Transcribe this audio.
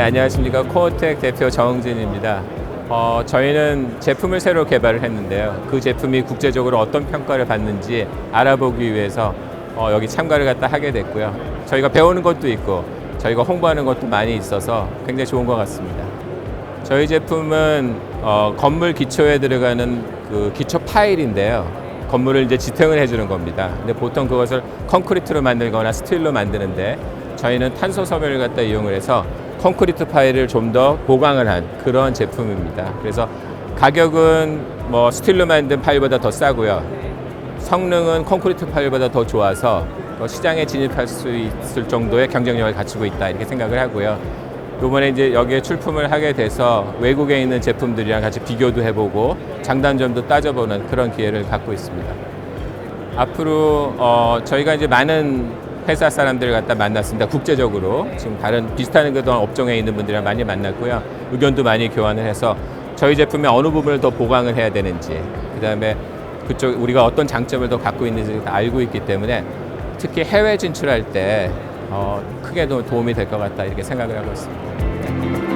안녕하십니까. 코어텍 대표 정흥진입니다. 어, 저희는 제품을 새로 개발을 했는데요. 그 제품이 국제적으로 어떤 평가를 받는지 알아보기 위해서 어, 여기 참가를 갖다 하게 됐고요. 저희가 배우는 것도 있고 저희가 홍보하는 것도 많이 있어서 굉장히 좋은 것 같습니다. 저희 제품은 어, 건물 기초에 들어가는 그 기초 파일인데요. 건물을 이제 지탱을 해주는 겁니다. 근데 보통 그것을 콘크리트로 만들거나 스틸로 만드는데 저희는 탄소 섬유를 갖다 이용을 해서 콘크리트 파일을 좀 더 보강을 한 그런 제품입니다. 그래서 가격은 뭐 스틸로 만든 파일보다 더 싸고요. 성능은 콘크리트 파일보다 더 좋아서 어, 시장에 진입할 수 있을 정도의 경쟁력을 갖추고 있다 이렇게 생각을 하고요. 이번에 이제 여기에 출품을 하게 돼서 외국에 있는 제품들이랑 같이 비교도 해보고 장단점도 따져보는 그런 기회를 갖고 있습니다. 앞으로 어, 저희가 이제 많은 회사 사람들을 갖다 만났습니다. 국제적으로 지금 다른 비슷한 그런 업종에 있는 분들이랑 많이 만났고요. 의견도 많이 교환을 해서 저희 제품의 어느 부분을 더 보강을 해야 되는지, 그다음에 그쪽 우리가 어떤 장점을 더 갖고 있는지 다 알고 있기 때문에 특히 해외 진출할 때 어, 크게 도 도움이 될 것 같다 이렇게 생각을 하고 있습니다.